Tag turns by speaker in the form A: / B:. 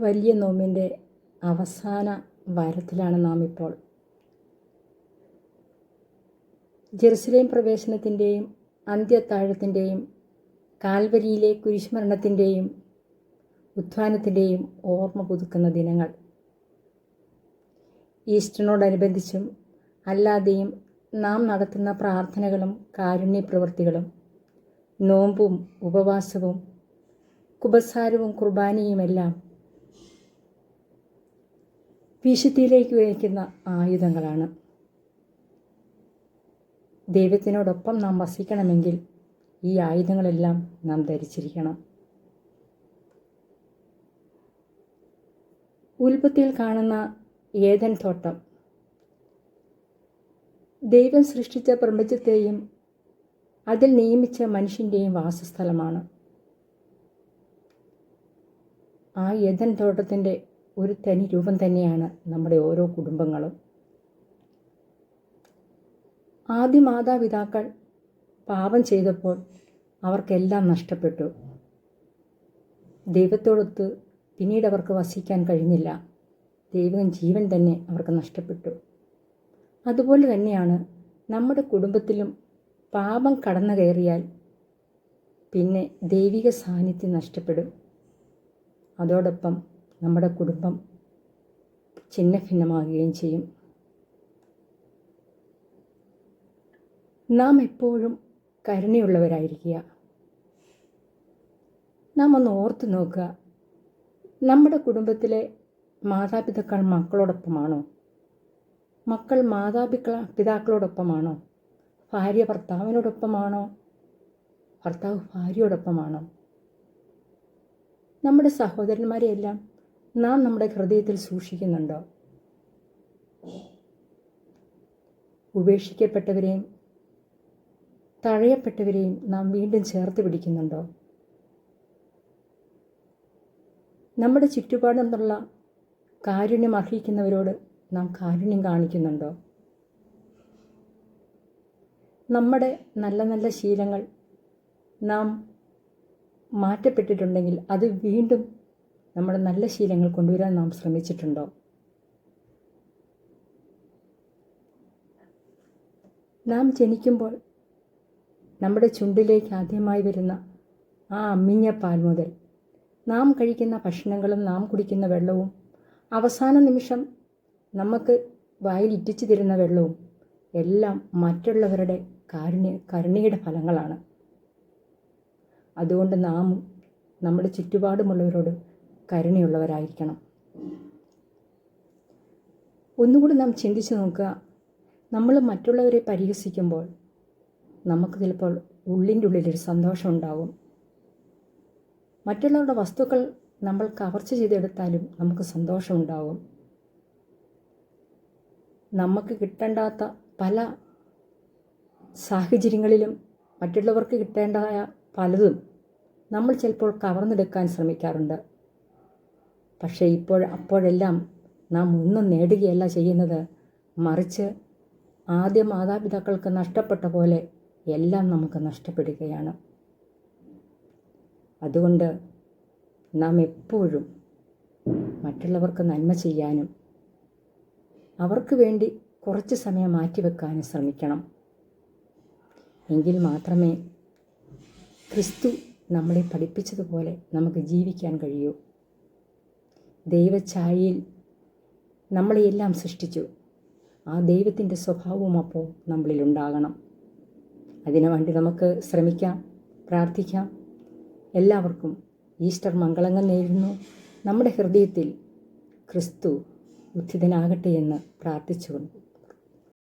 A: വലിയ നോമ്പിന്റെ അവസാന വാരത്തിലാണ് നാം ഇപ്പോൾ ജെറുസലേം പ്രവേശനത്തിന്റെയും അന്ത്യത്താഴത്തിന്റെയും കാൽവരിയിലെ കുരിശ്മരണത്തിന്റെയും ഉത്ഥാനത്തിന്റെയും ഓർമ്മ പുതുക്കുന്ന ദിനങ്ങൾ. ഈസ്റ്ററിനോടനുബന്ധിച്ചും അല്ലാതെയും നാം നടത്തുന്ന പ്രാർത്ഥനകളും കാരുണ്യ പ്രവൃത്തികളും നോമ്പും ഉപവാസവും കുബസാരവും കുർബാനയുമെല്ലാം വിശുദ്ധിയിലേക്ക് വഹിക്കുന്ന ആയുധങ്ങളാണ്. ദൈവത്തിനോടൊപ്പം നാം വസിക്കണമെങ്കിൽ ഈ ആയുധങ്ങളെല്ലാം നാം ധരിച്ചിരിക്കണം. ഉൽപ്പത്തിയിൽ കാണുന്ന ഏതൻ തോട്ടം. ദൈവം സൃഷ്ടിച്ച പ്രപഞ്ചത്തെയും അതിൽ നിയമിച്ച മനുഷ്യന്റെയും വാസസ്ഥലമാണ്. ആ ഏതൻ തോട്ടത്തിന്റെ ഒരു തനി രൂപം തന്നെയാണ് നമ്മുടെ ഓരോ കുടുംബങ്ങളും. ആദ്യ മാതാപിതാക്കൾ പാപം ചെയ്തപ്പോൾ അവർക്കെല്ലാം നഷ്ടപ്പെട്ടു. ദൈവത്തോടൊത്ത് പിന്നീട് അവർക്ക് വസിക്കാൻ കഴിഞ്ഞില്ല. ദൈവം ജീവൻ തന്നെ അവർക്ക് നഷ്ടപ്പെട്ടു. അതുപോലെ തന്നെയാണ് നമ്മുടെ കുടുംബത്തിലും പാപം കടന്നു കയറിയാൽ പിന്നെ ദൈവിക സാന്നിധ്യം നഷ്ടപ്പെടും. അതോടൊപ്പം നമ്മുടെ കുടുംബം ഛിന്ന ഭിന്നമാകുകയും ചെയ്യും. നാം എപ്പോഴും കരുണയുള്ളവരായിരിക്കുക. നാം ഒന്ന് ഓർത്ത് നോക്കുക. നമ്മുടെ കുടുംബത്തിലെ മാതാപിതാക്കൾ മക്കളോടൊപ്പമാണോ? മക്കൾ മാതാപിതാക്ക പിതാക്കളോടൊപ്പമാണോ? ഭാര്യ ഭർത്താവിനോടൊപ്പമാണോ? ഭർത്താവ് ഭാര്യയോടൊപ്പമാണോ? നമ്മുടെ സഹോദരന്മാരെയെല്ലാം നാം നമ്മുടെ ഹൃദയത്തിൽ സൂക്ഷിക്കുന്നുണ്ടോ? ഉപേക്ഷിക്കപ്പെട്ടവരെയും തഴയപ്പെട്ടവരെയും നാം വീണ്ടും ചേർത്ത് പിടിക്കുന്നുണ്ടോ? നമ്മുടെ ചുറ്റുപാടും നിന്നുള്ള കാരുണ്യം അർഹിക്കുന്നവരോട് നാം കാരുണ്യം കാണിക്കുന്നുണ്ടോ? നമ്മുടെ നല്ല നല്ല ശീലങ്ങൾ നാം മാറ്റപ്പെട്ടിട്ടുണ്ടെങ്കിൽ അത് വീണ്ടും നമ്മുടെ നല്ല ശീലങ്ങൾ കൊണ്ടുവരാൻ നാം ശ്രമിച്ചിട്ടുണ്ടോ? നാം ജനിക്കുമ്പോൾ നമ്മുടെ ചുണ്ടിലേക്ക് ആദ്യമായി വരുന്ന ആ അമ്മിഞ്ഞ പാൽ മുതൽ നാം കഴിക്കുന്ന ഭക്ഷണങ്ങളും നാം കുടിക്കുന്ന വെള്ളവും അവസാന നിമിഷം നമുക്ക് വായിൽ ഇറ്റിച്ചു തരുന്ന വെള്ളവും എല്ലാം മറ്റുള്ളവരുടെ കാരുണ്യ കരുണയുടെ ഫലങ്ങളാണ്. അതുകൊണ്ട് നാം നമ്മുടെ ചുറ്റുപാടുമുള്ളവരോട് കരുണയുള്ളവരായിരിക്കണം. ഒന്നുകൂടി നാം ചിന്തിച്ചു നോക്കുക. നമ്മൾ മറ്റുള്ളവരെ പരിഹസിക്കുമ്പോൾ നമുക്ക് ചിലപ്പോൾ ഉള്ളിന്റെ ഉള്ളിലൊരു സന്തോഷം ഉണ്ടാവും. മറ്റുള്ളവരുടെ വസ്തുക്കൾ നമ്മൾ കവർച്ച ചെയ്തെടുത്താലും നമുക്ക് സന്തോഷമുണ്ടാവും നമുക്ക് കിട്ടേണ്ടാത്ത പല സാഹചര്യങ്ങളിലും മറ്റുള്ളവർക്ക് കിട്ടേണ്ടതായ പലതും നമ്മൾ ചിലപ്പോൾ കവർന്നെടുക്കാൻ ശ്രമിക്കാറുണ്ട്. പക്ഷേ ഇപ്പോൾ അപ്പോഴെല്ലാം നാം ഒന്നും നേടുകയല്ല ചെയ്യുന്നത്. മറിച്ച് ആദ്യ മാതാപിതാക്കൾക്ക് നഷ്ടപ്പെട്ട പോലെ എല്ലാം നമുക്ക് നഷ്ടപ്പെടുകയാണ്. അതുകൊണ്ട് നാം എപ്പോഴും മറ്റുള്ളവർക്ക് നന്മ ചെയ്യാനും അവർക്ക് വേണ്ടി കുറച്ച് സമയം മാറ്റിവെക്കാനും ശ്രമിക്കണം. എങ്കിൽ മാത്രമേ ക്രിസ്തു നമ്മളെ പഠിപ്പിച്ചതുപോലെ നമുക്ക് ജീവിക്കാൻ കഴിയൂ. ദൈവഛായയിൽ നമ്മളെയെല്ലാം സൃഷ്ടിച്ചു. ആ ദൈവത്തിന്റെ സ്വഭാവവും അപ്പോൾ നമ്മളിലുണ്ടാകണം. അതിനു വേണ്ടി നമുക്ക് ശ്രമിക്കാം പ്രാർത്ഥിക്കാം. എല്ലാവർക്കും ഈസ്റ്റർ മംഗളങ്ങൾ നേരുന്നു. നമ്മുടെ ഹൃദയത്തിൽ ക്രിസ്തു ഉദ്ധിതനാകട്ടെ എന്ന് പ്രാർത്ഥിച്ചുകൊണ്ട്